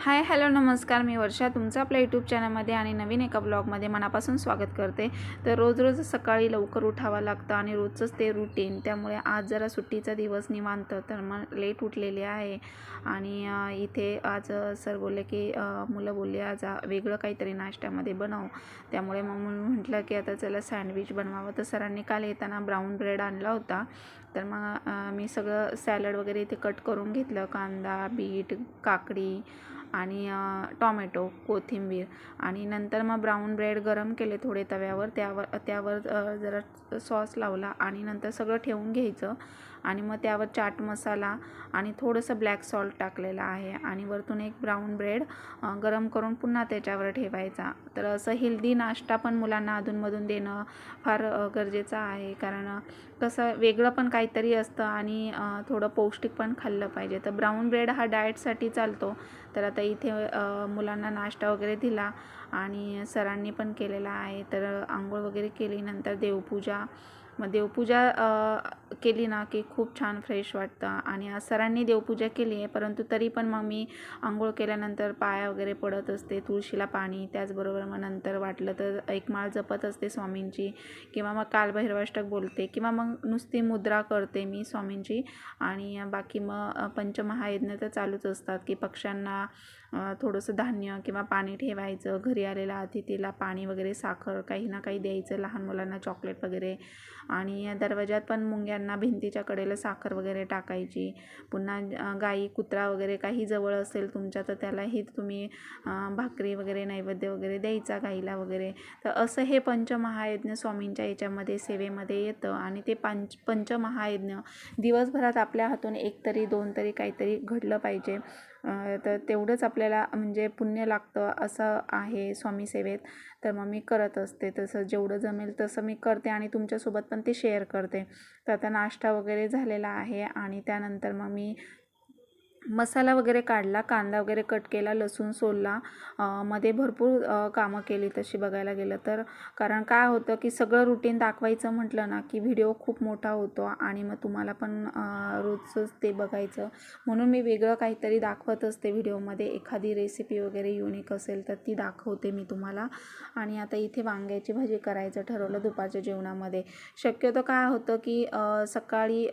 Hi hello नमस्कार. मी वर्षा तुमचं आपल्या यूट्यूब चॅनलमध्ये आणि नवीन एका ब्लॉगमध्ये मनापासून स्वागत करते. तर रोज रोज सकाळी लवकर उठावं लागतं आणि रोजचंच ते रुटीन त्यामुळे आज जरा सुट्टीचा दिवस निवांत तर मग लेट उठलेले आहे. आणि इथे आज सर बोलले की मुलं बोलली आज वेगळं काहीतरी नाश्त्यामध्ये बनव. त्यामुळे मग म्हटलं की आता चला सँडविच बनवावं. तर सरांनी काल येताना ब्राऊन ब्रेड आणला होता. तर मग मी सगळं सॅलड वगैरे इथे कट करून घेतलं. कांदा बीट काकडी आणि टॉमॅटो कोथिंबीर आणि नंतर मग ब्राऊन ब्रेड गरम केले थोडे तव्यावर. त्यावर त्यावर जरा सॉस लावला आणि नंतर सगळं ठेवून घ्यायचं. आणि मग त्यावर चाट मसाला आणि थोडंसं ब्लॅक सॉल्ट टाकलेलं आहे. आणि वरतून एक ब्राऊन ब्रेड गरम करून पुन्हा त्याच्यावर ठेवायचा. तर असं हेल्दी नाश्ता पण मुलांना अधूनमधून देणं फार गरजेचं आहे. कारण कसं वेगळं पण काहीतरी असतं आणि थोडं पौष्टिक पण खाल्लं पाहिजे. तर ब्राऊन ब्रेड हा डाएटसाठी चालतो. तर आता इथे मुलांना नाश्ता वगैरे दिला आणि सरांनी पण केलेला आहे. तर आंघोळ वगैरे केली नंतर देवपूजा. मग देवपूजा केली ना की खूप छान फ्रेश वाटतं. आणि आज सरांनी देवपूजा केली आहे परंतु तरी पण मग मी आंघोळ केल्यानंतर पाया वगैरे पडत असते तुळशीला पाणी त्याचबरोबर मग नंतर वाटलं तर एक माळ जपत असते स्वामींची. किंवा मग कालभैरवाष्टक बोलते किंवा मग नुसती मुद्रा करते मी स्वामींची. आणि बाकी मग पंचमहायज्ञ तर चालूच असतात की पक्ष्यांना थोडंसं धान्य किंवा पाणी ठेवायचं घरी आलेल्या अतिथीला पाणी वगैरे साखर काही ना काही द्यायचं लहान मुलांना चॉकलेट वगैरे. आणि दरवाजात पण मुंग्या त्यांना भिंतीच्या कडेला साखर वगैरे टाकायची. पुन्हा गाई कुत्रा वगैरे काही जवळ असेल तुमच्या तर त्यालाही तुम्ही भाकरी वगैरे नैवेद्य वगैरे द्यायचा गाईला वगैरे. तर असं हे पंचमहायज्ञ स्वामींच्या याच्यामध्ये सेवेमध्ये येतं. आणि ते पंच पंचमहायज्ञ दिवसभरात आपल्या हातून एक तरी दोन तरी काहीतरी घडलं पाहिजे. तर तेवढंच आपल्याला म्हणजे पुण्य लागतं असं आहे स्वामी सेवेत. तर मग मी करत असते. तसं जेवढं जमेल तसं मी करते आणि तुमच्यासोबत पण ते शेअर करते. तर आता नाश्ता वगैरे झालेला आहे आणि त्यानंतर मग मी मसाला वगैरे काढला कांदा वगैरे कट केला लसूण सोलला मध्ये भरपूर कामं केली तशी बघायला गेलं तर. कारण काय होतं की सगळं रुटीन दाखवायचं म्हटलं ना की व्हिडिओ खूप मोठा होतो आणि मग तुम्हाला पण रोजच रोजचंच ते बघायचं. म्हणून मी वेगळं काहीतरी दाखवत असते व्हिडिओमध्ये एखादी रेसिपी वगैरे युनिक असेल तर ती दाखवते मी तुम्हाला. आणि आता इथे वांग्याची भाजी करायचं ठरवलं दुपारच्या जेवणामध्ये. शक्यतो काय होतं की सकाळी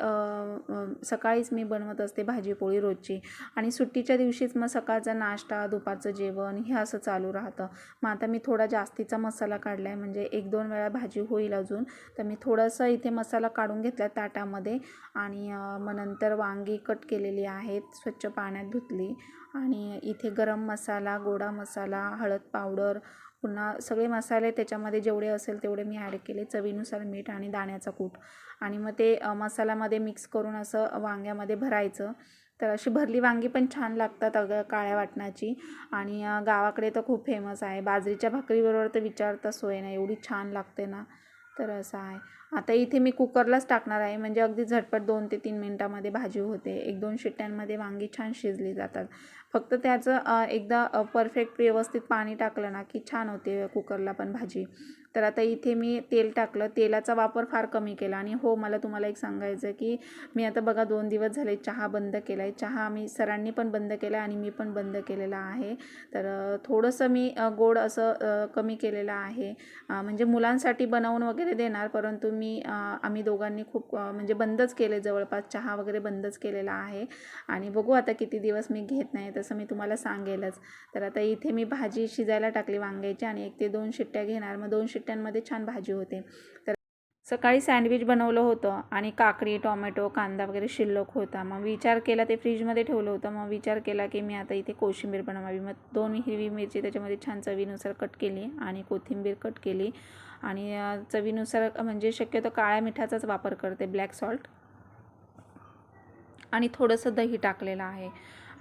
सकाळीच मी बनवत असते भाजी पोळी रोजची. आणि सुट्टीच्या दिवशीच मग सकाळचा नाश्ता दुपारचं जेवण हे असं चालू राहतं. मग आता मी थोडा जास्तीचा मसाला काढला आहे म्हणजे एक दोन वेळा भाजी होईल अजून. तर मी थोडंसं इथे मसाला काढून घेतला ताटामध्ये आणि मग नंतर वांगी कट केलेली आहेत स्वच्छ पाण्यात धुतली. आणि इथे गरम मसाला गोडा मसाला हळद पावडर पुन्हा सगळे मसाले त्याच्यामध्ये जेवढे असेल तेवढे मी ॲड केले. चवीनुसार मीठ आणि दाण्याचा कूट. आणि मग ते मसाल्यामध्ये मिक्स करून असं वांग्यामध्ये भरायचं. तर अशी भरली वांगी पण छान लागतात अगं काळ्या वाटणाची. आणि गावाकडे तर खूप फेमस आहे. बाजरीच्या भाकरीबरोबर तर विचारता सोय नाही. एवढी छान लागते ना. तर असं आहे. आता इथे मी कुकरलाच टाकणार आहे. म्हणजे अगदी झटपट दोन ते तीन मिनटामध्ये भाजी होते. एक दोन शिट्ट्यांमध्ये वांगी छान शिजली जातात. फक्त त्याचं एकदा परफेक्ट व्यवस्थित पाणी टाकलं ना की छान होते कुकरला पण भाजी. तर आता इथे मी तेल टाकलं. तेलाचा वापर फार कमी केला. आणि हो मला तुम्हाला एक सांगायचं की मी आता बघा दोन दिवस झाले चहा बंद केला आहे चहा मी सरांनी पण बंद केला आणि मी पण बंद केलेला आहे. तर थोडंसं मी गोड असं कमी केलेलं आहे. म्हणजे मुलांसाठी बनवून वगैरे देणार परंतु मी आम्ही दोघांनी खूप म्हणजे बंदच केले. जवळपास चहा वगैरे बंदच केलेला आहे. आणि बघू आता किती दिवस मी घेत नाही तसं मी तुम्हाला सांगेलच. तर आता इथे मी भाजी शिजायला टाकली वांग्याची आणि एक ते दोन शिट्ट्या घेणार. मग दोन शिट्ट्यांमध्ये छान भाजी होते. तर सकाळी सँडविच बनवलं होतं आणि काकडी टोमॅटो कांदा वगैरे शिल्लक होता. मग विचार केला ते फ्रीजमध्ये ठेवलं होतं. मग विचार केला की मी आता इथे कोशिंबीर बनवावी. मग दोन हिरवी मिरची त्याच्यामध्ये छान चवीनुसार कट केली आणि कोथिंबीर कट केली. आणि चवीनुसार म्हणजे शक्यतो काळ्या मिठाचाच वापर करते ब्लॅक सॉल्ट. आणि थोडंसं दही टाकलेलं आहे.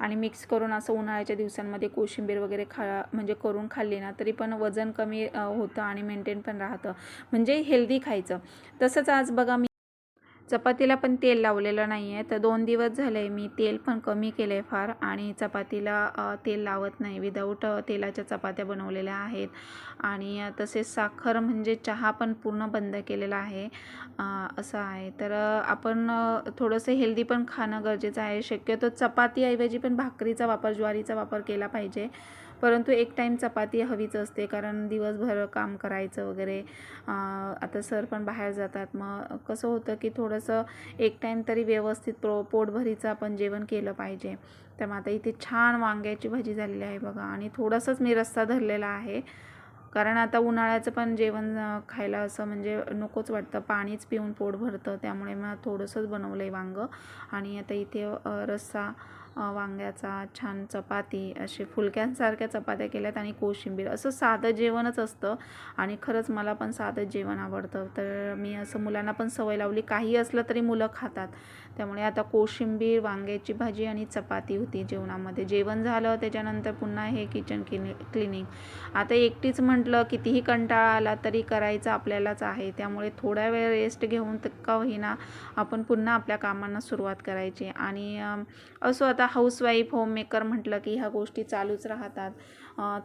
आणि मिक्स करून असं उन्हाळ्याच्या दिवसांमध्ये कोशिंबीर वगैरे खा म्हणजे करून खाल्ली ना तरी पण वजन कमी होतं आणि मेंटेन पण राहतं. म्हणजे हेल्दी खायचं. तसंच आज बघा मी चपातीला पण तेल लावलेलं नाही आहे तर दोन दिवस झाले मी तेल पण कमी केलं आहे फार आणि चपातीला तेल लावत नाही. विदाऊट तेलाच्या चपात्या बनवलेल्या आहेत. आणि तसेच साखर म्हणजे चहा पण पूर्ण बंद केलेला आहे असं आहे. तर आपण थोडंसं हेल्दी पण खाणं गरजेचं आहे. शक्यतो चपातीऐवजी पण भाकरीचा वापर ज्वारीचा वापर केला पाहिजे. परंतु एक टाईम चपाती हवीच असते कारण दिवसभर काम करायचं वगैरे. आता सर पण बाहेर जातात. मग कसं होतं की थोडंसं एक टाईम तरी व्यवस्थित पो पोटभरीचं आपण जेवण केलं पाहिजे. तर मग आता इथे छान वांग्याची भाजी झालेली आहे बघा. आणि थोडंसंच मी रस्सा धरलेला आहे. कारण आता उन्हाळ्याचं पण जेवण खायला असं म्हणजे नकोच वाटतं. पाणीच पिऊन पोट भरतं. त्यामुळे मग थोडंसंच बनवलं आहे वांगं. आणि आता इथे रस्सा वांग्याचा छान चपाती असे फुलक्यांसारख्या चपात्या केल्यात आणि कोशिंबीर. असं साधं जेवणच असतं आणि खरंच मला पण साधं जेवण आवडतं. तर मी असं मुलांना पण सवय लावली काही असलं तरी मुलं खातात. त्यामुळे आता कोशिंबीर वांग्याची भाजी आणि चपाती होती जेवणामध्ये. जेवण झालं त्याच्यानंतर पुन्हा हे किचन क्लिनि क्लिनिंग आता एकटीच म्हटलं कितीही कंटाळा आला तरी करायचं आपल्यालाच आहे. त्यामुळे थोडा वेळ रेस्ट घेऊन का होईना आपण पुन्हा आपल्या कामांना सुरुवात करायची. आणि असं असो आता हाऊसवाईफ होममेकर म्हटलं की ह्या गोष्टी चालूच राहतात.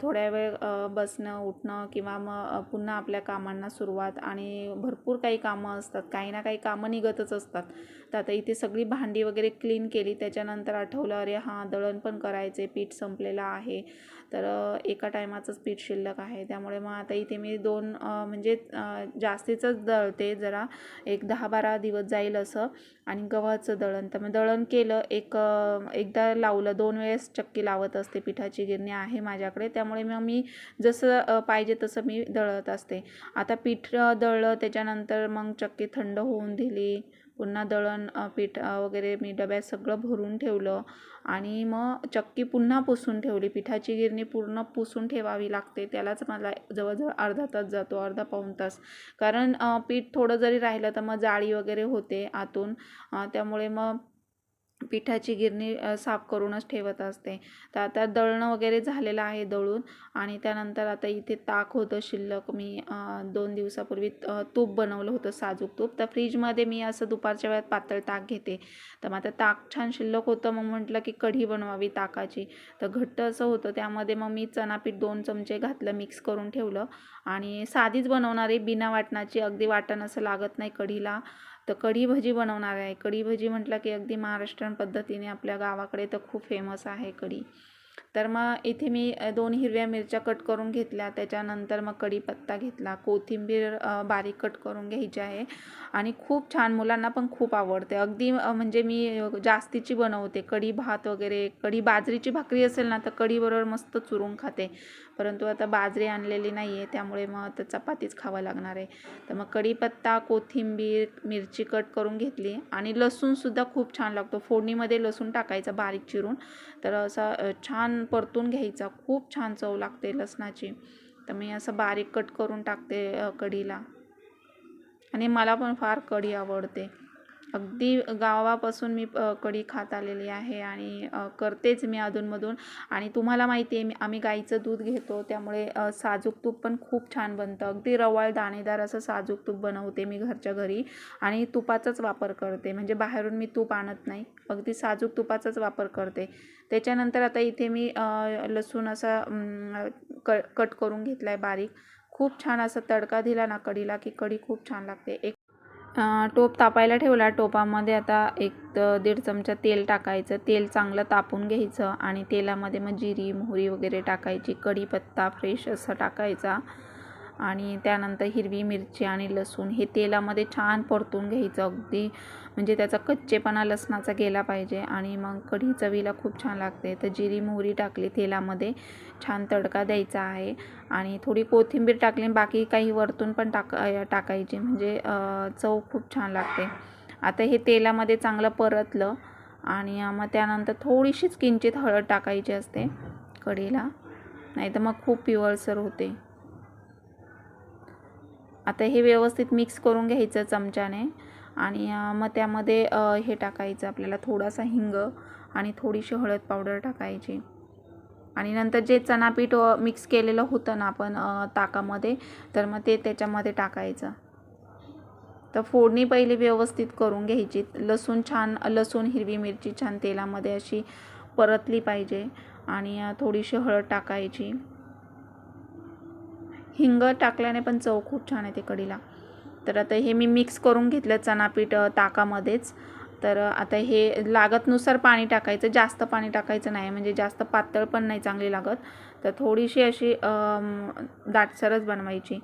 थोड्या वेळ बसणं उठणं किंवा मग पुन्हा आपल्या कामांना सुरुवात आणि भरपूर काही कामं असतात. काही ना काही कामं निघतच असतात. तर आता इथे सगळी भांडी वगैरे क्लीन केली. त्याच्यानंतर आठवलं अरे हां दळण पण करायचे. पीठ संपलेलं आहे. तर एका टायमाचंच पीठ शिल्लक आहे. त्यामुळे मग आता इथे मी दोन म्हणजे जास्तीचंच दळते जरा. एक दहा बारा दिवस जाईल असं आणि गव्हाचं दळण. तर मग दळण केलं एक एकदा लावलं दोन वेळेस चक्की लावत असते पिठाची गिरणी आहे माझ्याकडे. त्यामुळे मग मी जसं पाहिजे तसं मी दळत असते. आता पीठ दळलं त्याच्यानंतर मग चक्की थंड होऊन दिली. पुन्हा दळण पीठ वगैरे मी डब्यात सगळं भरून ठेवलं आणि मग चक्की पुन्हा पुसून ठेवली. पिठाची गिरणी पूर्ण पुसून ठेवावी लागते. त्यालाच मला जवळजवळ अर्धा तास जातो अर्धा पाऊण तास. कारण पीठ थोडं जरी राहिलं तर मग जाळी वगैरे होते आतून. त्यामुळे मग पिठाची गिरणी साफ करूनच ठेवत असते. तर आता दळणं वगैरे झालेलं आहे दळून आणि त्यानंतर आता इथे ताक होतं शिल्लक. मी दोन दिवसापूर्वी तूप बनवलं होतं साजूक तूप. तर फ्रीजमध्ये मी असं दुपारच्या वेळात पातळ ताक घेते. तर मग आता ताक छान शिल्लक होतं. मग म्हटलं की कढी बनवावी ताकाची. तर घट्ट असं होतं. त्यामध्ये मग मी चणापीठ दोन चमचे घातलं मिक्स करून ठेवलं. आणि साधीच बनवणारी बिना वाटणाची अगदी वाटण असं लागत नाही कढीला. तर कढी भजी बनवणार आहे. कढी भजी म्हटलं की अगदी महाराष्ट्रीयन पद्धतीने आपल्या गावाकडे तर खूप फेमस आहे कढी. तर मग इथे मी दोन हिरव्या मिरच्या कट करून घेतल्या. त्याच्यानंतर मग कढीपत्ता घेतला. कोथिंबीर बारीक कट करून घ्यायची आहे. आणि खूप छान मुलांना पण खूप आवडते. अगदी म्हणजे मी जास्तीची बनवते. कढी भात वगैरे कढी बाजरीची भाकरी असेल ना तर कढीबरोबर मस्त चुरून खाते. परंतु आता बाजरी आणलेली नाही आहे त्यामुळे मग आता चपातीच खावं लागणार आहे. तर मग कढीपत्ता कोथिंबीर मिरची कट करून घेतली आणि लसूणसुद्धा खूप छान लागतो. फोडणीमध्ये लसूण टाकायचा बारीक चिरून. तर असा छान परतून घ्यायचा. खूप छान चव लागते लसणाची. तर मी असं बारीक कट करून टाकते कढीला. आणि मला पण फार कढी आवडते. अगदी गावापासून मी कढी खात आलेली आहे आणि करतेच मी अधूनमधून. आणि तुम्हाला माहिती आहे मी आम्ही गाईचं दूध घेतो त्यामुळे साजूक तूप पण खूप छान बनतं. अगदी रवाळ दाणेदार असं साजूक तूप बनवते मी घरच्या घरी आणि तुपाचाच वापर करते. म्हणजे बाहेरून मी तूप आणत नाही अगदी साजूक तुपाचाच वापर करते. त्याच्यानंतर आता इथे मी लसूण असा क कट करून घेतला आहे बारीक. खूप छान असा तडका दिला ना कढीला की कढी खूप छान लागते. एक टोप तापायला ठेवला. टोपामध्ये आता एक दीड चमचा तेल टाकायचं. तेल चांगलं तापून घ्यायचं आणि तेलामध्ये मग जिरी मोहरी वगैरे टाकायची. कढीपत्ता फ्रेश असा टाकायचा. आणि त्यानंतर हिरवी मिरची आणि लसूण हे तेलामध्ये छान परतून घ्यायचं. अगदी म्हणजे त्याचा कच्चेपणा लसणाचा गेला पाहिजे आणि मग कढी चवीला खूप छान लागते. तर जिरी मोहरी टाकली तेलामध्ये छान तडका द्यायचा आहे आणि थोडी कोथिंबीर टाकली बाकी काही वरतून पण टाक टाकायची. म्हणजे चव खूप छान लागते. आता हे तेलामध्ये चांगलं परतलं आणि मग त्यानंतर थोडीशीच किंचित हळद टाकायची असते कढीला. नाही तर मग खूप पिवळसर होते. आता हे व्यवस्थित मिक्स करून घ्यायचं चमच्याने. आणि मग त्यामध्ये हे टाकायचं आपल्याला थोडासा हिंग आणि थोडीशी हळद पावडर टाकायची. आणि नंतर जे चणापीठ मिक्स केलेलं होतं ना आपण ताकामध्ये तर मग ते त्याच्यामध्ये टाकायचं. तर फोडणी पहिली व्यवस्थित करून घ्यायची. लसूण छान लसूण हिरवी मिरची छान तेलामध्ये अशी परतली पाहिजे आणि थोडीशी हळद टाकायची. हिंग टाकल्याने पण चव खूप छान येते कढीला. तर आता हे मी मिक्स करून घेतलं चणापीठ ताकामध्येच. तर आता हे लागतनुसार पाणी टाकायचं. जास्त पाणी टाकायचं नाही म्हणजे जास्त पातळ पण नाही चांगली लागत. तर थोडीशी अशी दाटसरच बनवायची.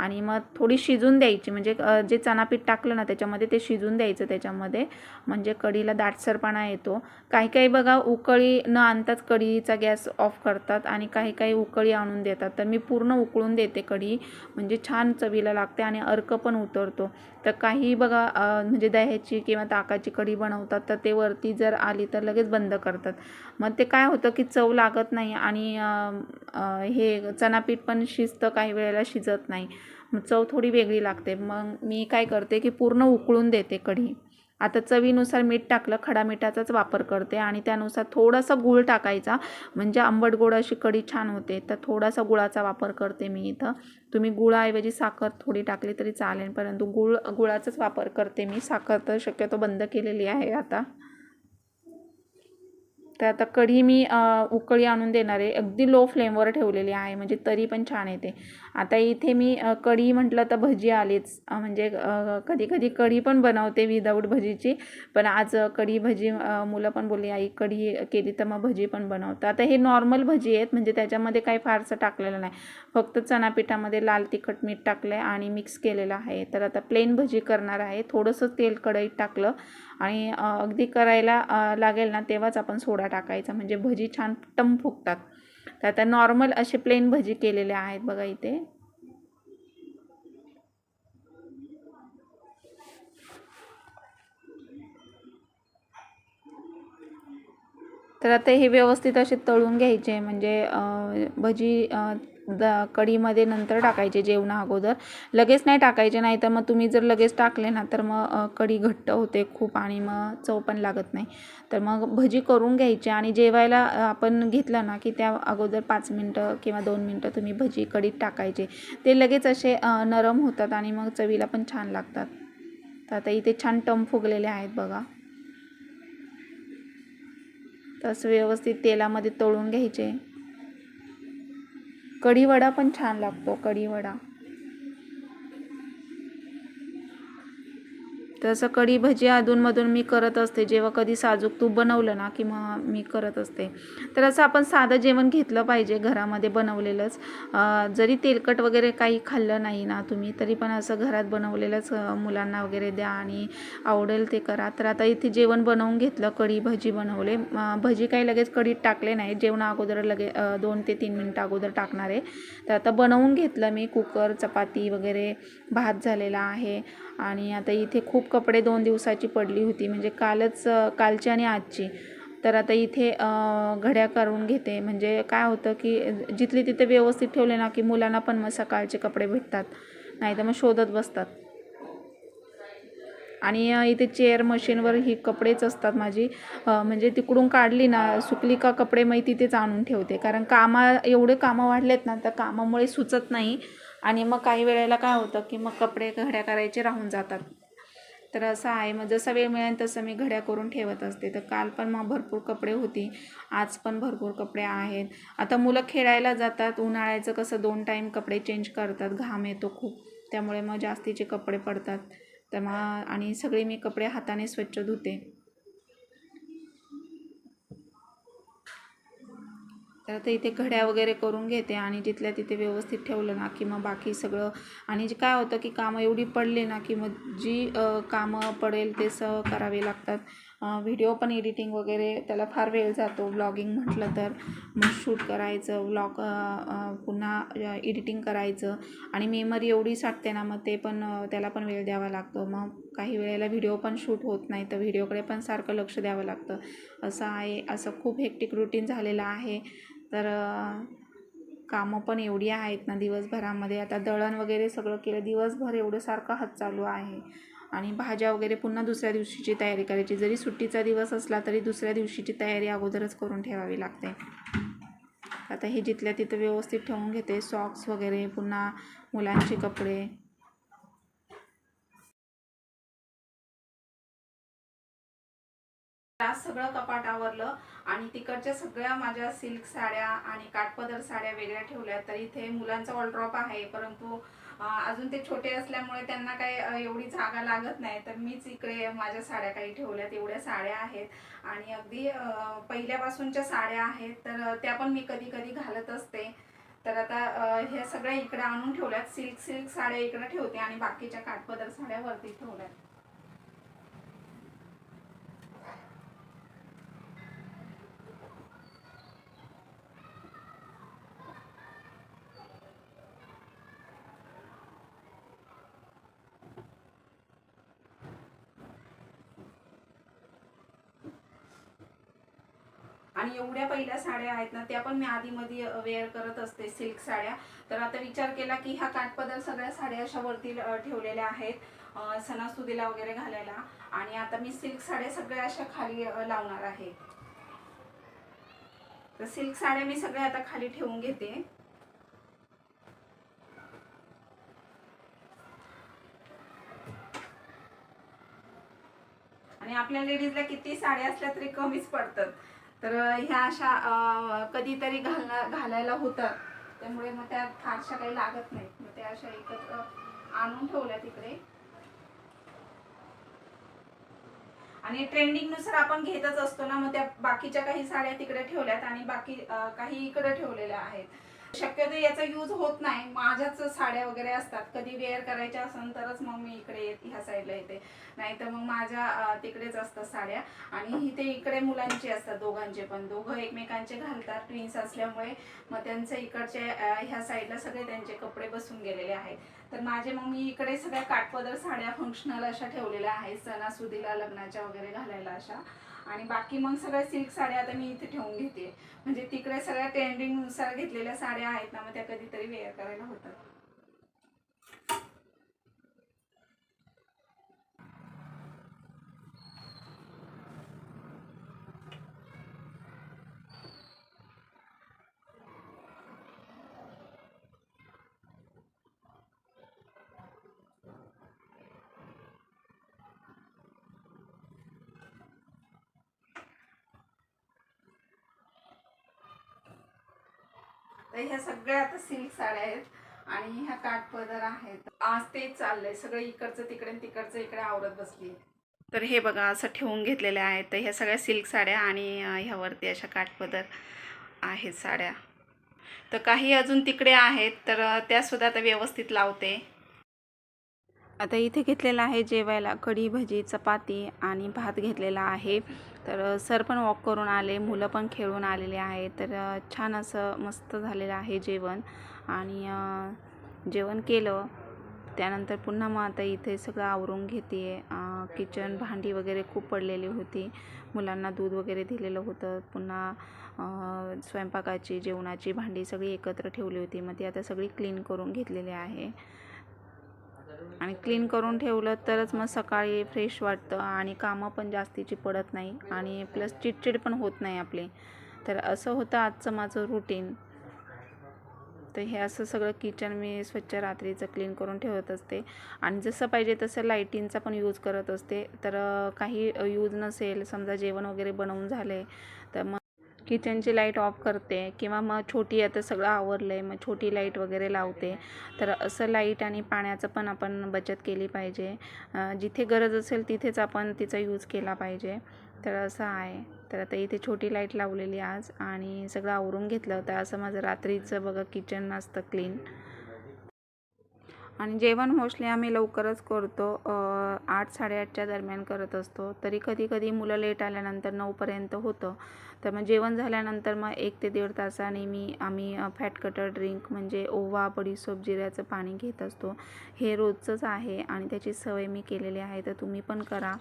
आणि मग थोडी शिजून द्यायची. म्हणजे जे चणापीठ टाकलं ना त्याच्यामध्ये ते शिजून द्यायचं त्याच्यामध्ये. म्हणजे कढीला दाटसरपणा येतो. काही काही बघा उकळी न आणताच कढीचा गॅस ऑफ करतात आणि काही काही उकळी आणून देतात. तर मी पूर्ण उकळून देते कढी म्हणजे छान चवीला लागते आणि अर्क पण उतरतो. तर काही बघा म्हणजे दह्याची किंवा ताकाची कढी बनवतात तर ते वरती जर आली तर लगेच बंद करतात. मग ते काय होतं की चव लागत नाही आणि हे चणापीठ पण शिजतं काही वेळेला शिजत नाही. चव थोडी वेगळी लागते. मग मी काय करते की पूर्ण उकळून देते कढी. आता चवीनुसार मीठ टाकलं खडा मिठाचाच वापर करते आणि त्यानुसार थोडासा गूळ टाकायचा. म्हणजे आंबट गोड अशी कढी छान होते तर थोडासा गुळाचा वापर करते मी इथं. तुम्ही गुळाऐवजी साखर थोडी टाकली तरी चालेल परंतु गुळ गुळाचाच वापर करते मी. साखर तर शक्यतो बंद केलेली आहे आता. तर आता कढी मी उकळी आणून देणार आहे अगदी लो फ्लेमवर ठेवलेली आहे म्हणजे तरी पण छान येते. आता इथे मी कढी म्हटलं तर भजी आलीच. म्हणजे कधी कधी कढी पण बनवते विदाऊट भजीची. पण आज कढी भजी मुलं पण बोलली आई कढी केली तर मग भजी पण बनवतं. आता हे नॉर्मल भजी आहेत म्हणजे त्याच्यामध्ये काही फारसं टाकलेलं नाही. फक्त चणापिठामध्ये लाल तिखट मीठ टाकलं आहे आणि मिक्स केलेलं आहे. तर आता प्लेन भजी करणार आहे. थोडंसं तेल कढईत टाकलं आणि अगदी करायला लागेल ना तेव्हाच आपण सोडा टाकायचा. म्हणजे भजी छान टम फुगतात. तर आता नॉर्मल असे प्लेन भजी केलेले आहेत बघा इथे. तर आता हे व्यवस्थित असे तळून घ्यायचे म्हणजे भजी द कढीमध्ये नंतर टाकायचे जेवणा अगोदर. लगेच नाही टाकायचे नाही तर मग तुम्ही जर लगेच टाकले ना तर मग कढी घट्ट होते खूप आणि मग चव पण लागत नाही. तर मग भजी करून घ्यायची आणि जेवायला आपण घेतलं ना की त्या अगोदर पाच मिनटं किंवा दोन मिनटं तुम्ही भजी कढीत टाकायचे. ते लगेच असे नरम होतात आणि मग चवीला पण छान लागतात. तर आता इथे छान टम फुगलेले आहेत बघा. तसं व्यवस्थित तेलामध्ये तळून घ्यायचे. कढीवडा पण छान लागतो कढीवडा. तसं कढी भजी अधूनमधून मी करत असते. जेव्हा कधी साजूक तूप बनवलं ना की मग मी करत असते. तर असं आपण साधं जेवण घेतलं पाहिजे घरामध्ये बनवलेलंच. जरी तेलकट वगैरे काही खाल्लं नाही ना तुम्ही तरी पण असं घरात बनवलेलंच मुलांना वगैरे द्या आणि आवडेल ते करा. तर आता इथे जेवण बनवून घेतलं कढी भजी बनवले. भजी काही लगेच कढीत टाकले नाही जेवणा अगोदर लगे दोन ते तीन मिनटं अगोदर टाकणार आहे. तर आता बनवून घेतलं मी कुकर चपाती वगैरे भात झालेला आहे. आणि आता इथे खूप कपडे दोन दिवसाची पडली होती. म्हणजे कालच कालची आणि आजची. तर आता इथे घड्या करून घेते. म्हणजे काय होतं की जिथले तिथे व्यवस्थित ठेवले ना की मुलांना पण मग सकाळचे कपडे भेटतात. नाही तर मग शोधत बसतात. आणि इथे चेअर मशीनवर ही कपडेच असतात माझी. म्हणजे तिकडून काढली ना सुकली का कपडे मग तिथेच आणून ठेवते. कारण कामा एवढे कामं वाढलेत ना तर कामामुळे सुचत नाही. आणि मग काही वेळेला काय होतं की मग कपडे घड्या करायचे राहून जातात. तर असं आहे. मग जसा वेळ मिळेल तसं मी घड्या करून ठेवत असते. तर काल पण मग भरपूर कपडे होती. आज पण भरपूर कपडे आहेत. आता मुलं खेळायला जातात. उन्हाळ्याचं कसं दोन टाईम कपडे चेंज करतात. घाम येतो खूप. त्यामुळे मग जास्तीचे कपडे पडतात. तर मग आणि सगळे मी कपडे हाताने स्वच्छ धुते. तर आता इथे घड्या वगैरे करून घेते आणि जिथल्या तिथे व्यवस्थित ठेवलं ना की मग बाकी सगळं आणि जे काय होतं की कामं एवढी पडली ना की मग जी कामं पडेल ते स करावे लागतात. व्हिडिओ पण एडिटिंग वगैरे त्याला फार वेळ जातो. व्लॉगिंग म्हटलं तर मग शूट करायचं व्लॉग पुन्हा एडिटिंग करायचं आणि मेमरी एवढी साठते ना मग ते पण त्याला पण वेळ द्यावा लागतो. मग काही वेळेला व्हिडिओ पण शूट होत नाही तर व्हिडिओकडे पण सारखं लक्ष द्यावं लागतं. असं आहे. असं खूप हेक्टिक रुटीन झालेलं आहे. तर कामं पण एवढी आहेत ना दिवसभरामध्ये. आता दळण वगैरे सगळं केलं दिवसभर एवढं सारखं हात चालू आहे. आणि भाज्या वगैरे पुन्हा दुसऱ्या दिवशीची तयारी करायची. जरी सुट्टीचा दिवस असला तरी दुसऱ्या दिवशीची तयारी अगोदरच करून ठेवावी लागते. आता हे जिथल्या तिथं व्यवस्थित ठेवून घेते. सॉक्स वगैरे पुन्हा मुलांचे कपडे सगळं कपाट आवरलं आणि तिकडच्या सगळ्या माझ्या सिल्क साड्या आणि काठपदर साड्या वेगळ्या ठेवल्या तर इथे मुलांचा ऑलड्रॉप आहे परंतु अजून ते छोटे असल्यामुळे त्यांना काही एवढी जागा लागत नाही. तर मीच इकडे माझ्या साड्या काही ठेवल्यात एवढ्या साड्या आहेत. आणि अगदी पहिल्यापासूनच्या साड्या आहेत तर त्या पण मी कधी कधी घालत असते. तर आता ह्या सगळ्या इकडे आणून ठेवल्यात. सिल्क सिल्क साड्या इकडे ठेवते आणि बाकीच्या काठपदर साड्या वरती ठेवल्यात. आणि एवढ्या पहिल्या साड्या आहेत ना त्या पण मी आधी मध्ये वेअर करत असते सिल्क साड्या. तर आता विचार केला की ह्या काठपदर सगळ्या साड्या अशा वरती ठेवलेल्या आहेत सणासुदीला वगैरे घालायला. आणि आता मी सिल्क साड्या सगळ्या अशा खाली लावणार आहे. तर सिल्क साड्या मी सगळ्या आता खाली ठेवून घेते. आणि आपल्या लेडीजला किती साड्या असल्या तरी कमीच पडतात. तर ह्या अशा कधीतरी घालणार घालायला होतात. त्यामुळे मग त्या फारशा काही लागत नाहीत. मग त्या अशा एकत्र आणून ठेवल्या तिकडे. आणि ट्रेंडिंगनुसार आपण घेतच असतो ना मग त्या बाकीच्या काही साड्या तिकडे ठेवल्यात आणि बाकी काही इकडे ठेवलेल्या आहेत. शक्यतो याचा यूज होत नाही. माझ्याच साड्या वगैरे असतात. कधी वेअर करायच्या असेल तरच मग मी इकडे येत ह्या साईडला येते. नाही तर मग माझ्या तिकडेच असतात साड्या. आणि इथे इकडे मुलांचे असतात दोघांचे पण. दोघं एकमेकांचे घालतात. ट्विन्स असल्यामुळे मग त्यांचे इकडचे ह्या साईडला सगळे त्यांचे कपडे बसून गेलेले आहेत. तर माझे मग मी इकडे सगळ्या काठपदर साड्या फंक्शनल अशा ठेवलेल्या आहेत. सणासुदीला लग्नाच्या वगैरे घालायला अशा. आणि बाकी मग सगळ्या सिल्क साड्या आता मी इथे ठेवून घेते. म्हणजे तिकडे सगळ्या ट्रेंडिंगनुसार घेतलेल्या साड्या आहेत ना मग त्या कधीतरी वेअर करायला होतात. तर ह्या सगळ्या आता सिल्क साड्या आहेत आणि ह्या काठपदर आहेत. आज तेच चाललंय. सगळं इकडचं तिकडे तिकडचं इकडे आवरत बसली. तर हे बघा असं ठेवून घेतलेल्या आहेत. तर ह्या सगळ्या सिल्क साड्या आणि ह्यावरती अशा काठपदर आहेत साड्या. तर काही अजून तिकडे आहेत तर त्यासुद्धा आता व्यवस्थित लावते. आता इथे घेतलेलं आहे जेवायला कढी भजी चपाती आणि भात घेतलेला आहे. तर सर पण वॉक करून आले मुलं पण खेळून आलेले आहे तर छान असं मस्त झालेलं आहे जेवण. आणि जेवण केलं. त्यानंतर पुन्हा मग आता इथे सगळं आवरून घेते. किचन भांडी वगैरे खूप पडलेली होती. मुलांना दूध वगैरे दिलेलं होतं. पुन्हा स्वयंपाकाची जेवणाची भांडी सगळी एकत्र ठेवली होती. मग ती आता सगळी क्लीन करून घेतलेली आहे. आणि क्लीन करून ठेवलं तरच मग सकाळी फ्रेश वाटतं आणि कामं पण जास्तीची पडत नाही. आणि प्लस चिडचिड पण होत नाही आपली. तर असं होतं आजचं माझं रुटीन तर हे असं सगळं किचन मी स्वच्छ रात्रीचं क्लीन करून ठेवत असते. आणि जसं पाहिजे तसं लाईटिंगचा पण यूज करत असते. तर काही यूज नसेल समजा जेवण वगैरे बनवून झाले तर मग किचनची लाइट ऑफ करते किंवा मग छोटी आता सगळं आवरलं आहे मग छोटी लाइट वगैरे लावते. तर असं लाइट आणि पाण्याचं पण आपण बचत केली पाहिजे. जिथे गरज असेल तिथेच आपण तिचा यूज केला पाहिजे. तर असं आहे. तर आता इथे छोटी लाइट लावलेली आज आणि सगळं आवरून घेतलं होतं. असं माझं रात्रीचं बघा किचन असतं क्लीन आणि जेवण मोस्टली आम्ही लवकरच करतो. आठ साडेआठच्या दरम्यान करत असतो. तरी कधी कधी मुलं लेट आल्यानंतर नऊपर्यंत होतं. तर मग जेवण झाल्यानंतर मग एक ते दीड तासाने मी आम्ही फॅट कटर ड्रिंक म्हणजे ओवा बडीसोप जिऱ्याचं पाणी घेत असतो. हे रोजचंच आहे आणि त्याची सवय मी केलेली आहे. तर तुम्ही पण करा.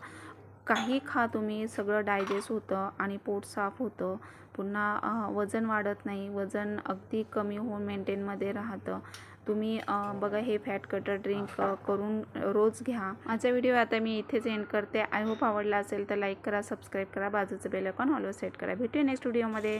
काही खा तुम्ही सगळं डायजेस्ट होतं आणि पोट साफ होतं. पुन्हा वजन वाढत नाही. वजन अगदी कमी होऊन मेंटेनमध्ये राहतं. तुम्ही बघा हे फॅट कटर ड्रिंक करून रोज घ्या. माझा व्हिडिओ आता मी इथेच एंड करते. आय होप आवडला असेल तर लाईक करा सबस्क्राईब करा. बाजूचं बेल आयकॉन ऑलवेज सेट करा. भेटूया नेक्स्ट व्हिडिओमध्ये